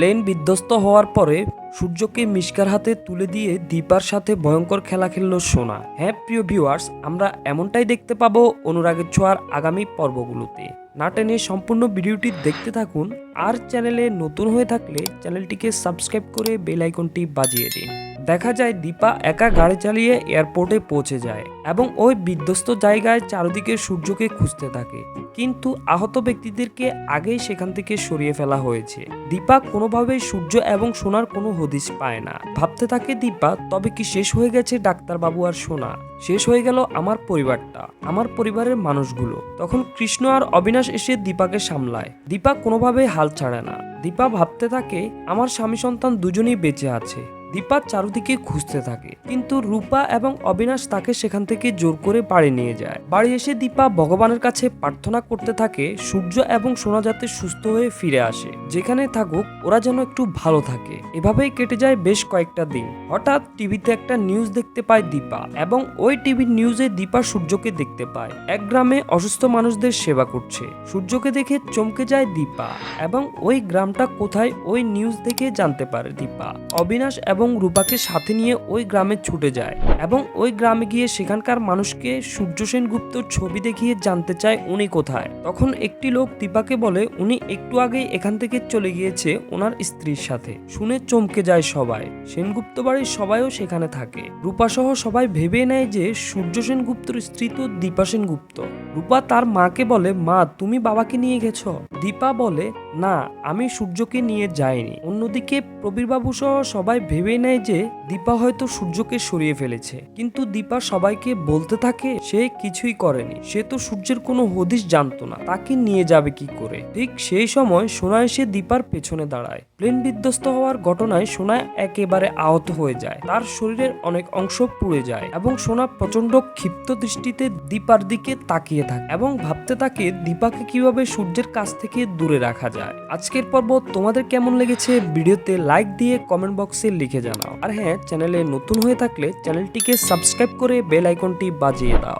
Plane বিধ্বস্ত হওয়ার পরে সূর্যকে মিশকার হাতে তুলে দিয়ে দীপার সাথে ভয়ঙ্কর খেলা খেলল সোনা। হ্যাঁ প্রিয় ভিউয়ার্স আমরা এমনটাই দেখতে পাবো অনুরাগের ছোঁয়ার আগামী পর্বগুলোতে। না টেনে সম্পূর্ণ ভিডিওটি দেখতে থাকুন আর চ্যানেলে নতুন হয়ে থাকলে চ্যানেলটিকে সাবস্ক্রাইব করে বেল আইকনটি বাজিয়ে দিন। দেখা যায় দীপা একা গাড়ি চালিয়ে এয়ারপোর্টে পৌঁছে যায় এবং ওই বিধ্বস্ত জায়গায় চারিদিকে সূর্যকে খুঁজতে থাকে। কিন্তু আহত ব্যক্তিদেরকে আগেই সেখান থেকে সরিয়ে ফেলা হয়েছে। দীপা কোনোভাবেই সূর্য এবং সোনার কোনো হদিস পায় না। ভাবতে থাকে দীপা, তবে কি শেষ হয়ে গেছে ডাক্তারবাবু আর সোনা? শেষ হয়ে গেল আমার পরিবারটা, আমার পরিবারের মানুষগুলো। তখন কৃষ্ণ আর অবিনাশ এসে দীপাকে সামলায়। দীপা কোনোভাবেই হাল ছাড়ে না। দীপা ভাবতে থাকে, আমার স্বামী সন্তান দুজনেই বেঁচে আছে। দীপা চারদিকে খুঁজতে থাকে। কিন্তু রূপা এবং অবিনাশ তাকে সেখান থেকে জোর করে বাড়ি নিয়ে যায়। বাড়ি এসে দীপা ভগবানের কাছে প্রার্থনা করতে থাকে, সূর্য এবং সোনা যাতে সুস্থ হয়ে ফিরে আসে। যেখানে থাকুক, ওরা যেন একটু ভালো থাকে। এভাবেই কেটে যায় বেশ কয়েকটা দিন। হঠাৎ টিভিতে একটা নিউজ দেখতে পায় দীপা এবং ওই টিভির নিউজে দীপা সূর্যকে দেখতে পায়। এক গ্রামে অসুস্থ মানুষদের সেবা করছে। সূর্যকে দেখে চমকে যায় দীপা এবং ওই গ্রামটা কোথায় ওই নিউজ দেখে জানতে পারে দীপা। অবিনাশ এবং রূপাকে সাথে নিয়ে ওই গ্রামে ছুটে যায় এবং ওই গ্রামে গিয়ে সেখানকার মানুষকে সূর্য সেনগুপ্তর ছবি দেখিয়ে জানতে চায় উনি কোথায়। তখন একটি লোক দীপাকে বলে, উনি একটু আগেই এখান থেকে চলে গিয়েছে ওনার স্ত্রীর সাথে। শুনে চমকে যায় সবাই। সেনগুপ্ত বাড়ির সবাইও সেখানে থাকে। রূপা সহ সবাই ভেবে নেয় যে সূর্য সেনগুপ্তর স্ত্রী তো দীপা সেনগুপ্ত। রূপা তার মাকে বলে, মা, তুমি বাবাকে নিয়ে গেছ? দীপা বলে না, আমি সূর্যকে নিয়ে যাইনি। অন্যদিকে প্রবীরবাবু সহ সবাই ভেবে নেয় যে দীপা হয়তো সূর্যকে সরিয়ে ফেলেছে। কিন্তু দীপা সবাইকে বলতে থাকে, সে কিছুই করেনি। সে তো সূর্যের কোনো হদিশ জানতো না, তাকে নিয়ে যাবে কি করে? ঠিক সেই সময় সোনা এসে দীপার পেছনে দাঁড়ায়। প্লেন বিধ্বস্ত হওয়ার ঘটনায় সোনা একেবারে আহত হয়ে যায়। তার শরীরের অনেক অংশ পুড়ে যায় এবং সোনা প্রচণ্ড ক্ষিপ্ত দৃষ্টিতে দীপার দিকে তাকিয়ে থাকে এবং ভাবতে থাকে, দীপাকে কীভাবে সূর্যের কাছ থেকে দূরে রাখা যায়। আজকের পর্ব তোমাদের কেমন লেগেছে? ভিডিওতে লাইক দিয়ে কমেন্ট বক্সে লিখে জানাও। আর হ্যাঁ চ্যানেলে নতুন হয়ে থাকলে চ্যানেলটিকে সাবস্ক্রাইব করে বেল আইকনটি বাজিয়ে দাও।